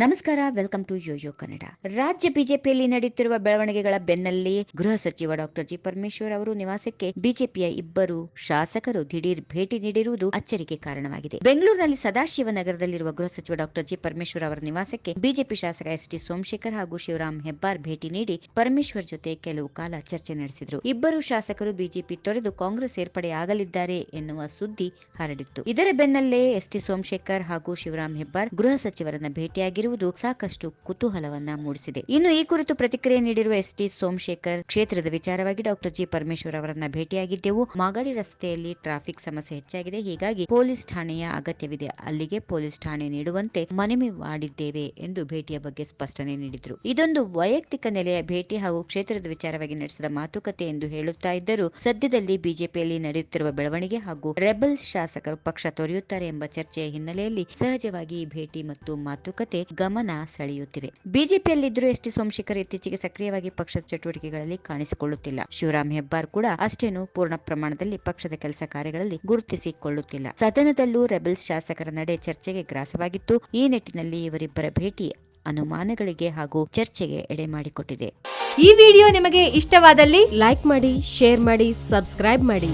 ನಮಸ್ಕಾರ, welcome to Yoyo Kannada. ರಾಜ್ಯ ಬಿಜೆಪಿಯಲ್ಲಿ ನಡೆಯುತ್ತಿರುವ ಬೆಳವಣಿಗೆಗಳ ಬೆನ್ನಲ್ಲೇ ಗೃಹ ಸಚಿವ ಡಾಕ್ಟರ್ ಜಿ ಪರಮೇಶ್ವರ್ ಅವರು ನಿವಾಸಕ್ಕೆ ಬಿಜೆಪಿಯ ಇಬ್ಬರು ಶಾಸಕರು ದಿಢೀರ್ ಭೇಟಿ ನೀಡಿರುವುದು ಅಚ್ಚರಿಗೆ ಕಾರಣವಾಗಿದೆ. ಬೆಂಗಳೂರಿನಲ್ಲಿ ಸದಾಶಿವನಗರದಲ್ಲಿರುವ ಗೃಹ ಸಚಿವ ಡಾಕ್ಟರ್ ಜಿ ಪರಮೇಶ್ವರ್ ಅವರ ನಿವಾಸಕ್ಕೆ ಬಿಜೆಪಿ ಶಾಸಕ ಎಸ್ ಟಿ ಸೋಮಶೇಖರ್ ಹಾಗೂ ಶಿವರಾಮ್ ಹೆಬ್ಬಾರ್ ಭೇಟಿ ನೀಡಿ ಪರಮೇಶ್ವರ್ ಜೊತೆ ಕೆಲವು ಕಾಲ ಚರ್ಚೆ ನಡೆಸಿದರು. ಇಬ್ಬರು ಶಾಸಕರು ಬಿಜೆಪಿ ತೊರೆದು ಕಾಂಗ್ರೆಸ್ ಸೇರ್ಪಡೆಯಾಗಲಿದ್ದಾರೆ ಎನ್ನುವ ಸುದ್ದಿ ಹರಡಿತ್ತು. ಇದರ ಬೆನ್ನಲ್ಲೇ ಎಸ್ ಟಿ ಸೋಮಶೇಖರ್ ಹಾಗೂ ಶಿವರಾಮ್ ಹೆಬ್ಬಾರ್ ಗೃಹ ಸಚಿವರನ್ನ ಭೇಟಿಯಾಗಿರುವುದು ಸಾಕಷ್ಟು ಕುತೂಹಲವನ್ನ ಮೂಡಿಸಿದೆ. ಇನ್ನು ಈ ಕುರಿತು ಪ್ರತಿಕ್ರಿಯೆ ನೀಡಿರುವ ಎಸ್ ಟಿ ಸೋಮಶೇಖರ್ ಕ್ಷೇತ್ರದ ವಿಚಾರವಾಗಿ ಡಾಕ್ಟರ್ ಜಿ ಪರಮೇಶ್ವರ್ ಅವರನ್ನ ಭೇಟಿಯಾಗಿದ್ದೆವು. ಮಾಗಡಿ ರಸ್ತೆಯಲ್ಲಿ ಟ್ರಾಫಿಕ್ ಸಮಸ್ಯೆ ಹೆಚ್ಚಾಗಿದೆ. ಹೀಗಾಗಿ ಪೊಲೀಸ್ ಠಾಣೆಯ ಅಗತ್ಯವಿದೆ. ಅಲ್ಲಿಗೆ ಪೊಲೀಸ್ ಠಾಣೆ ನೀಡುವಂತೆ ಮನವಿ ಮಾಡಿದ್ದೇವೆ ಎಂದು ಭೇಟಿಯ ಬಗ್ಗೆ ಸ್ಪಷ್ಟನೆ ನೀಡಿದರು. ಇದೊಂದು ವೈಯಕ್ತಿಕ ನೆಲೆಯ ಭೇಟಿ ಹಾಗೂ ಕ್ಷೇತ್ರದ ವಿಚಾರವಾಗಿ ನಡೆಸಿದ ಮಾತುಕತೆ ಎಂದು ಹೇಳುತ್ತಾ ಇದ್ದರು ಸದ್ಯದಲ್ಲಿ ಬಿಜೆಪಿಯಲ್ಲಿ ನಡೆಯುತ್ತಿರುವ ಬೆಳವಣಿಗೆ ಹಾಗೂ ರೆಬಲ್ ಶಾಸಕರು ಪಕ್ಷ ತೊರೆಯುತ್ತಾರೆ ಎಂಬ ಚರ್ಚೆಯ ಹಿನ್ನೆಲೆಯಲ್ಲಿ ಸಹಜವಾಗಿ ಈ ಭೇಟಿ ಮತ್ತು ಮಾತುಕತೆ ಗಮನ ಸೆಳೆಯುತ್ತಿವೆ. ಬಿಜೆಪಿಯಲ್ಲಿದ್ದರೂ ಎಸ್ ಟಿ ಸೋಮಶೇಖರ್ ಇತ್ತೀಚೆಗೆ ಸಕ್ರಿಯವಾಗಿ ಪಕ್ಷದ ಚಟುವಟಿಕೆಗಳಲ್ಲಿ ಕಾಣಿಸಿಕೊಳ್ಳುತ್ತಿಲ್ಲ. ಶಿವರಾಮ್ ಹೆಬ್ಬಾರ್ ಕೂಡ ಅಷ್ಟೇನು ಪೂರ್ಣ ಪ್ರಮಾಣದಲ್ಲಿ ಪಕ್ಷದ ಕೆಲಸ ಕಾರ್ಯಗಳಲ್ಲಿ ಗುರುತಿಸಿಕೊಳ್ಳುತ್ತಿಲ್ಲ. ಸದನದಲ್ಲೂ ರೆಬಲ್ಸ್ ಶಾಸಕರ ನಡೆ ಚರ್ಚೆಗೆ ಗ್ರಾಸವಾಗಿತ್ತು. ಈ ನಿಟ್ಟಿನಲ್ಲಿ ಇವರಿಬ್ಬರ ಭೇಟಿ ಅನುಮಾನಗಳಿಗೆ ಹಾಗೂ ಚರ್ಚೆಗೆ ಎಡೆ ಮಾಡಿಕೊಟ್ಟಿದೆ. ಈ ವಿಡಿಯೋ ನಿಮಗೆ ಇಷ್ಟವಾದಲ್ಲಿ ಲೈಕ್ ಮಾಡಿ, ಶೇರ್ ಮಾಡಿ, ಸಬ್ಸ್ಕ್ರೈಬ್ ಮಾಡಿ.